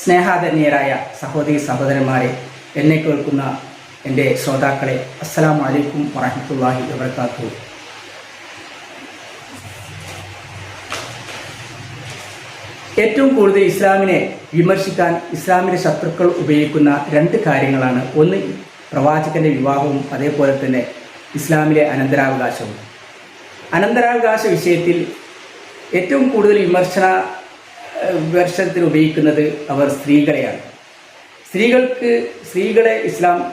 ബഅദ് സ്നേഹാദരണീയരായ സഹോദരി സഹോദരന്മാരെ എന്നെ കേൾക്കുന്ന എന്റെ ശ്രോതാക്കളെ അസ്സലാമു വലൈക്കും വറഹ്മത്തുള്ളാഹി വബർക്കാത്തു ഏറ്റവും കൂടുതൽ ഇസ്ലാമിനെ വിമർശിക്കാൻ ഇസ്ലാമിന്റെ ശത്രുക്കൾ ഉപയോഗിക്കുന്ന രണ്ട് കാര്യങ്ങളാണ്. ഒന്ന് പ്രവാചകന്റെ വിവാഹവും അതേപോലെ തന്നെ ഇസ്ലാമിലെ അനന്തരാവകാശവും. അനന്തരാവകാശ വിഷയത്തിൽ ഏറ്റവും കൂടുതൽ വിമർശന വിമർശനത്തിന് ഉപയോഗിക്കുന്നത് അവർ സ്ത്രീകളെയാണ്. സ്ത്രീകൾക്ക് സ്ത്രീകളെ ഇസ്ലാം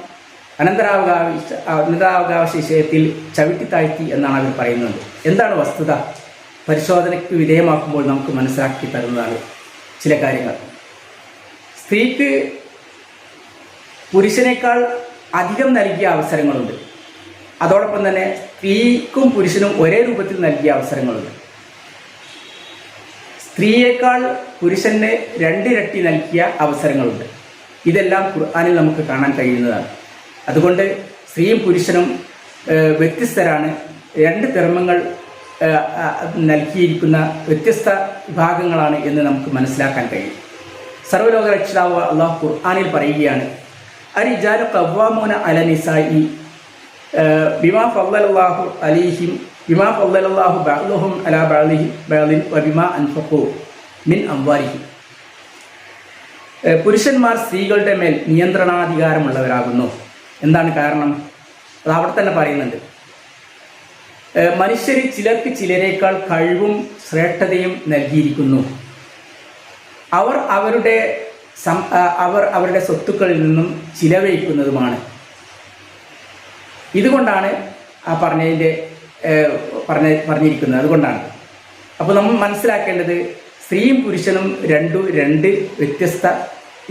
അനന്തരാവകാശ അനന്തരാവകാശ വിഷയത്തിൽ ചവിട്ടി താഴ്ത്തി എന്നാണ് അവർ പറയുന്നത്. എന്താണ് വസ്തുത? പരിശോധനയ്ക്ക് വിധേയമാക്കുമ്പോൾ നമുക്ക് മനസ്സിലാക്കി തരുന്നതാണ് ചില കാര്യങ്ങൾ. സ്ത്രീക്ക് പുരുഷനേക്കാൾ അധികം നൽകിയ അവസരങ്ങളുണ്ട്. അതോടൊപ്പം തന്നെ സ്ത്രീക്കും പുരുഷനും ഒരേ രൂപത്തിൽ നൽകിയ അവസരങ്ങളുണ്ട്. സ്ത്രീയേക്കാൾ പുരുഷന് രണ്ടിരട്ടി നൽകിയ അവസരങ്ങളുണ്ട്. ഇതെല്ലാം ഖുർആാനിൽ നമുക്ക് കാണാൻ കഴിയുന്നതാണ്. അതുകൊണ്ട് സ്ത്രീയും പുരുഷനും വ്യത്യസ്തരാണ്. രണ്ട് ധർമ്മങ്ങൾ നൽകിയിരിക്കുന്ന വ്യത്യസ്ത വിഭാഗങ്ങളാണ് എന്ന് നമുക്ക് മനസ്സിലാക്കാൻ കഴിയും. സർവലോക രക്ഷിതാവ് അള്ളാഹു ഖുർആാനിൽ പറയുകയാണ് അരിജാലു കവ്വാമോന അല നിസായി ബിമാ ഫല്ലാഹു അലൈഹിം ബിമാ ഫല്ലല്ലാഹു ബഅ്ലുഹും അലാ ബഅ്ലിഹി ബഅ്ലിൻ വബിമാ അൻഫഖു മിൻ അംവാരിഹി. പുരുഷന്മാർ സ്ത്രീകളുടെ മേൽ നിയന്ത്രണാധികാരമുള്ളവരാകുന്നു. എന്താണ് കാരണം? അത് അവിടെ തന്നെ പറയുന്നുണ്ട്. മനുഷ്യർ ചിലർക്ക് ചിലരേക്കാൾ കഴിവും ശ്രേഷ്ഠതയും നൽകിയിരിക്കുന്നു. അവർ അവരുടെ സം അവർ അവരുടെ സ്വത്തുക്കളിൽ നിന്നും ചിലവഴിക്കുന്നതുമാണ്. ഇതുകൊണ്ടാണ് ആ പറഞ്ഞതിന്റെ പറഞ്ഞ പറഞ്ഞിരിക്കുന്നത്. അതുകൊണ്ടാണ്. അപ്പോൾ നമ്മൾ മനസ്സിലാക്കേണ്ടത് സ്ത്രീയും പുരുഷനും രണ്ടു രണ്ട് വ്യത്യസ്ത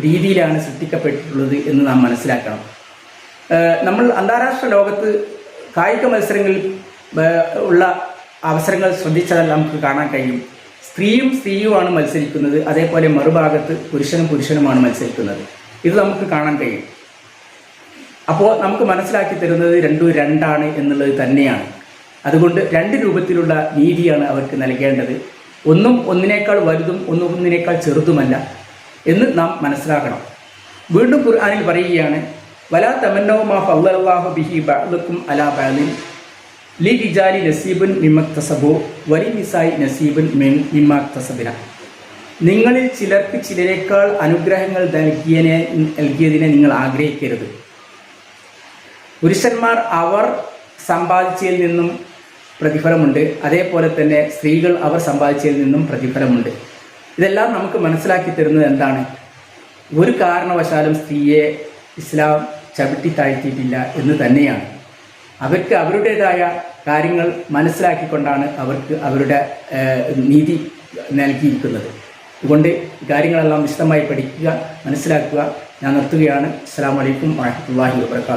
രീതിയിലാണ് സൃഷ്ടിക്കപ്പെട്ടിട്ടുള്ളത് എന്ന് നാം മനസ്സിലാക്കണം. നമ്മൾ അന്താരാഷ്ട്ര ലോകത്ത് കായിക മത്സരങ്ങളിൽ ഉള്ള അവസരങ്ങൾ ശ്രദ്ധിച്ചാൽ നമുക്ക് കാണാൻ കഴിയും. സ്ത്രീയും സ്ത്രീയുമാണ് മത്സരിക്കുന്നത്. അതേപോലെ മറുഭാഗത്ത് പുരുഷനും പുരുഷനുമാണ് മത്സരിക്കുന്നത്. ഇത് നമുക്ക് കാണാൻ കഴിയും. അപ്പോൾ നമുക്ക് മനസ്സിലാക്കി തരുന്നത് രണ്ടു രണ്ടാണ് എന്നുള്ളത് തന്നെയാണ്. അതുകൊണ്ട് രണ്ട് രൂപത്തിലുള്ള നീതിയാണ് അവർക്ക് നൽകേണ്ടത്. ഒന്നും ഒന്നിനേക്കാൾ വലുതും ഒന്നും ഒന്നിനേക്കാൾ ചെറുതുമല്ല എന്ന് നാം മനസ്സിലാക്കണം. വീണ്ടും ഖുർആാനിൽ പറയുകയാണ് വലാ തമന്നോ മാ ഫല്ലല്ലാഹു ബിഹി ബഅദുക്കും അലാ ബഅദിൻ ലി റിജാലി നസീബുൻ മിമക്തസബോ വലി നിസായി നസീബുൻ മിൻ മിമ്മക്തസബിന നിങ്ങളിൽ ചിലർക്ക് ചിലരെക്കാൾ അനുഗ്രഹങ്ങൾ നൽകിയതിനെ നൽകിയതിനെ നിങ്ങൾ ആഗ്രഹിക്കരുത്. പുരുഷന്മാർ അവർ സമ്പാദിച്ചതിൽ നിന്നും പ്രതിഫലമുണ്ട്. അതേപോലെ തന്നെ സ്ത്രീകൾ അവർ സമ്പാദിച്ചതിൽ നിന്നും പ്രതിഫലമുണ്ട്. ഇതെല്ലാം നമുക്ക് മനസ്സിലാക്കി തരുന്നത് എന്താണ്? ഒരു കാരണവശാലും സ്ത്രീയെ ഇസ്ലാം ചവിട്ടി താഴ്ത്തിയിട്ടില്ല എന്ന് തന്നെയാണ്. അവർക്ക് അവരുടേതായ കാര്യങ്ങൾ മനസ്സിലാക്കിക്കൊണ്ടാണ് അവർക്ക് അവരുടെ നീതി നൽകിയിരിക്കുന്നത്. അതുകൊണ്ട് കാര്യങ്ങളെല്ലാം വിശദമായി പഠിക്കുക മനസ്സിലാക്കുക. ഞാൻ നിർത്തുകയാണ്. അസ്സാം വലൈക്കും വാഹമത്തല്ലാഹി വാത്തു